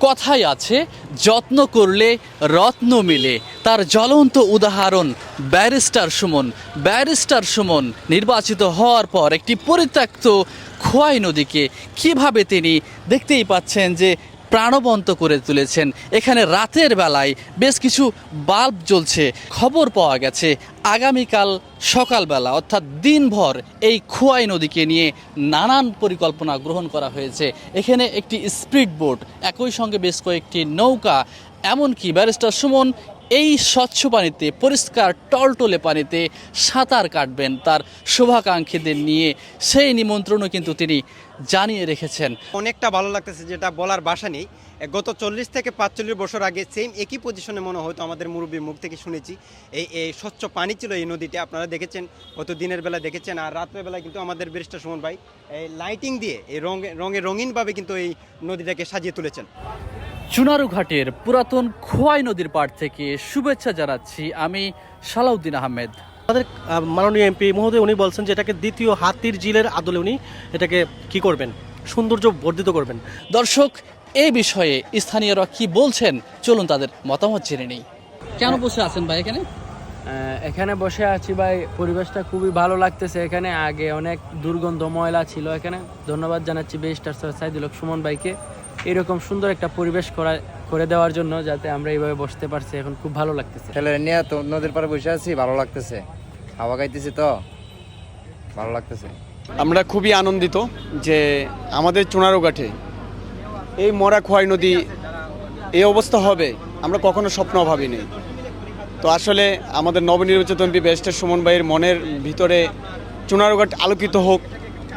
কথাই আছে, যত্ন করলে রত্ন মিলে। তার জ্বলন্ত উদাহরণ ব্যারিস্টার সুমন। ব্যারিস্টার সুমন নির্বাচিত হওয়ার পর একটি পরিত্যক্ত খোয়াই নদীকে কীভাবে তিনি দেখতেই পাচ্ছেন যে প্রাণবন্ত করে তুলেছেন। এখানে রাতের বেলায় বেশ কিছু বাল্ব জ্বলছে, খবর পাওয়া গেছে আগামীকাল সকালবেলা, অর্থাৎ দিনভর এই খোয়াই নদীকে নিয়ে নানান পরিকল্পনা গ্রহণ করা হয়েছে। এখানে একটি স্পিড বোট, একই সঙ্গে বেশ কয়েকটি নৌকা, এমনকি ব্যারিস্টার সুমন, এই স্বচ্ছ পানিতে, পরিষ্কার টলটলে পানিতে সাঁতার কাটবেন তার শুভাকাঙ্ক্ষীদের নিয়ে। সেই নিমন্ত্রণও কিন্তু তিনি জানিয়ে রেখেছেন। অনেকটা ভালো লাগতেছে যেটা বলার বাসা নেই। গত চল্লিশ থেকে পাঁচচল্লিশ বছর আগে সেম একই পজিশনে মনে হয়তো আমাদের মুরব্বীর মুখ থেকে শুনেছি। এই এই স্বচ্ছ পানি ছিল এই নদীতে আপনারা দেখেছেন হয়তো দিনের বেলা দেখেছেন আর রাত্রের বেলা কিন্তু আমাদের ব্যারিস্টার সুমন ভাই এই লাইটিং দিয়ে এই রঙে রঙে রঙিনভাবে কিন্তু এই নদীটাকে সাজিয়ে তুলেছেন। চুনারুঘাটের পুরাতন খোয়াই নদীর পাড় থেকে শুভেচ্ছা জানাচ্ছি আমি সালাউদ্দিন আহমেদ। আমাদের মাননীয় এমপি মহোদয় উনি বলছেন যে এটাকে দ্বিতীয় হাতির জিলের আদলে উনি এটাকে কি করবেন? সৌন্দর্য বর্ধিত করবেন। দর্শক এই বিষয়ে স্থানীয়রা কি বলছেন? চলুন তাদের মতামত জেনে নেই। কেন বসে আছেন ভাই এখানে? আহ, এখানে বসে আছি ভাই পরিবেশটা খুবই ভালো লাগতেছে এখানে। আগে অনেক দুর্গন্ধ ময়লা ছিল এখানে। ধন্যবাদ জানাচ্ছি বেস্টার সাইদুল সুমন ভাইকে। এরকম সুন্দর একটা পরিবেশ করা করে দেওয়ার জন্য যাতে আমরা এইভাবে বসতে পারছি এখন খুব ভালো লাগতেছে। ছেলে নিয়ে তো নদীর পাড়ে বসে আছি ভালো লাগতেছে। হাওয়া খাইতেছি তো ভালো লাগতেছে। আমরা খুবই আনন্দিত যে আমাদের চুনারুঘাটে এই মরা খোয়াই নদী এই অবস্থা হবে আমরা কখনো স্বপ্ন ভাবিনি। তো আসলে আমাদের নবনির্বাচিত এমপি ব্যারিস্টার সুমন ভাইয়ের মনের ভিতরে চুনারুঘাট আলোকিত হোক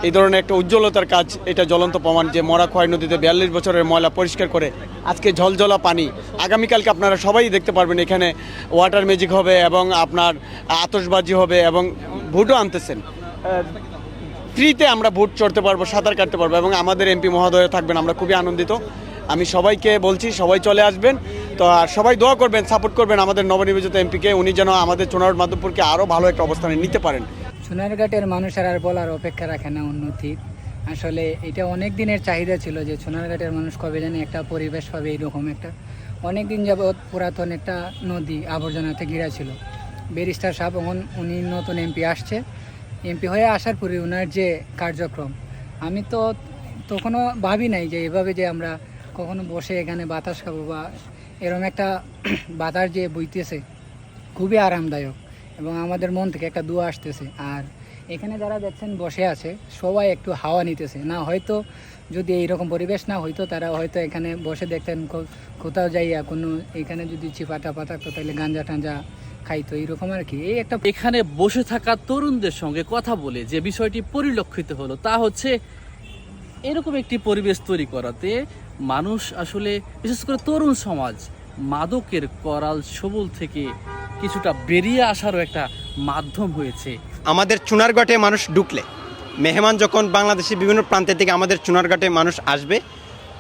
এই ধরনের একটা উজ্জ্বলতার কাজ এটা জ্বলন্ত প্রমাণ যে মরা খোয়াই নদীতে বিয়াল্লিশ বছরের ময়লা পরিষ্কার করে আজকে ঝলঝলা পানি। আগামীকালকে আপনারা সবাই দেখতে পারবেন এখানে ওয়াটার ম্যাজিক হবে এবং আপনার আতশবাজি হবে এবং ভুটও আনতেছেন। ফ্রিতে আমরা ভোট চড়তে পারব, সাঁতার কাটতে পারব এবং আমাদের এমপি মহোদয় থাকবেন, আমরা খুবই আনন্দিত। আমি সবাইকে বলছি, সবাই চলে আসবেন। তো আর সবাই দোয়া করবেন সাপোর্ট করবেন আমাদের নবনির্বাচিত এমপিকে। উনি যেন আমাদের চুনার মাধবপুরকে আরও ভালো একটা অবস্থানে নিতে পারেন। সোনারঘাটের মানুষের আর বলার অপেক্ষা রাখে না উন্নতির আসলে এটা অনেক দিনের চাহিদা ছিল যে সোনারঘাটের মানুষ কবে জানি একটা পরিবেশ পাবে এইরকম একটা। অনেক দিন যাবৎ পুরাতন একটা নদী আবর্জনাতে ঘিরা ছিল। ব্যারিস্টার সাহেব এখন উনি নতুন এমপি আসছে। এমপি হয়ে আসার পরে ওনার যে কার্যক্রম, আমি তো তখনও ভাবি নাই যে এভাবে যে আমরা কখনো বসে এখানে বাতাস খাব বা এরকম একটা বাতাস যে বইতেছে, খুবই আরামদায়ক। এবং আমাদের মন থেকে একটা দুয়া আসতেছে। আর এখানে যারা দেখছেন বসে আছে, সবাই একটু হাওয়া নিতেছে। না, হয়তো যদি এইরকম পরিবেশ না হইতো, তারা হয়তো এখানে বসে দেখতেন কোথাও যাইয়া কোনো এখানে যদি চিপাটা পাতাতো তাহলে গাঞ্জা টাঞ্জা খাইতো, এইরকম আর কি। এই একটা এখানে বসে থাকা তরুণদের সঙ্গে কথা বলে যে বিষয়টি পরিলক্ষিত হলো, তা হচ্ছে এরকম একটি পরিবেশ তৈরি করাতে মানুষ আসলে, বিশেষ করে তরুণ সমাজ, মাদকের করাল সবল থেকে কিছুটা বেরিয়ে আসারও একটা মাধ্যম হয়েছে। আমাদের চুনারঘাটে মানুষ ঢুকলে। মেহমান যখন বাংলাদেশের বিভিন্ন প্রান্তের থেকে আমাদের চুনারঘাটে মানুষ আসবে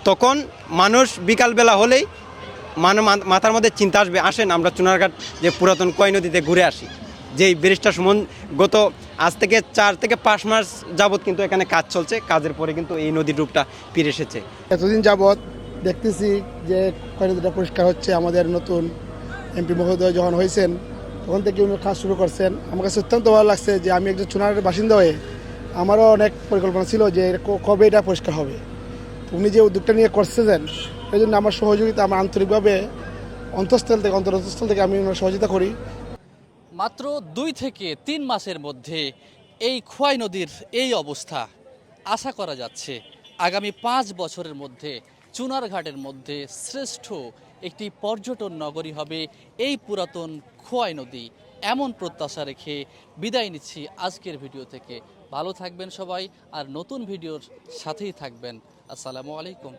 তখন মানুষ বিকালবেলা হলেই মান মা- মাথার মধ্যে চিন্তা আসবে আসেন আমরা চুনারঘাট যে পুরাতন কয় নদীতে ঘুরে আসি। যেই ব্রিজটা সুমন গত আজ থেকে চার থেকে পাঁচ মাস যাবৎ কিন্তু এখানে কাজ চলছে কাজের পরে কিন্তু এই নদীর রূপটা ফিরে এসেছে। এতদিন যাবৎ দেখতেছি যে কয়লাটা পরিষ্কার হচ্ছে আমাদের নতুন এমপি মহোদয় যখন হয়েছেন, তখন থেকে উনি কাজ শুরু করছেন। আমার কাছে অত্যন্ত ভালো লাগছে যে আমি একজন চুনারের বাসিন্দা হয়ে আমারও অনেক পরিকল্পনা ছিল যে কবে এটা পরিষ্কার হবে। উনি যে উদ্যোগটা নিয়ে করছেন এই জন্য আমার সহযোগিতা আমার আন্তরিকভাবে অন্তঃস্থল থেকে অন্তরস্থল থেকে আমি ওনার সহযোগিতা করি। মাত্র দুই থেকে তিন মাসের মধ্যে এই খোয়াই নদীর এই অবস্থা আশা করা যাচ্ছে। আগামী পাঁচ বছরের মধ্যে চুনারঘাটের মধ্যে শ্রেষ্ঠ একটি পর্যটন নগরী হবে এই পুরাতন খোয়াই নদী। এমন প্রত্যাশা রেখে বিদায় নিচ্ছি আজকের ভিডিও থেকে। ভালো থাকবেন সবাই, আর নতুন ভিডিওর সাথেই থাকবেন। আসসালামু আলাইকুম।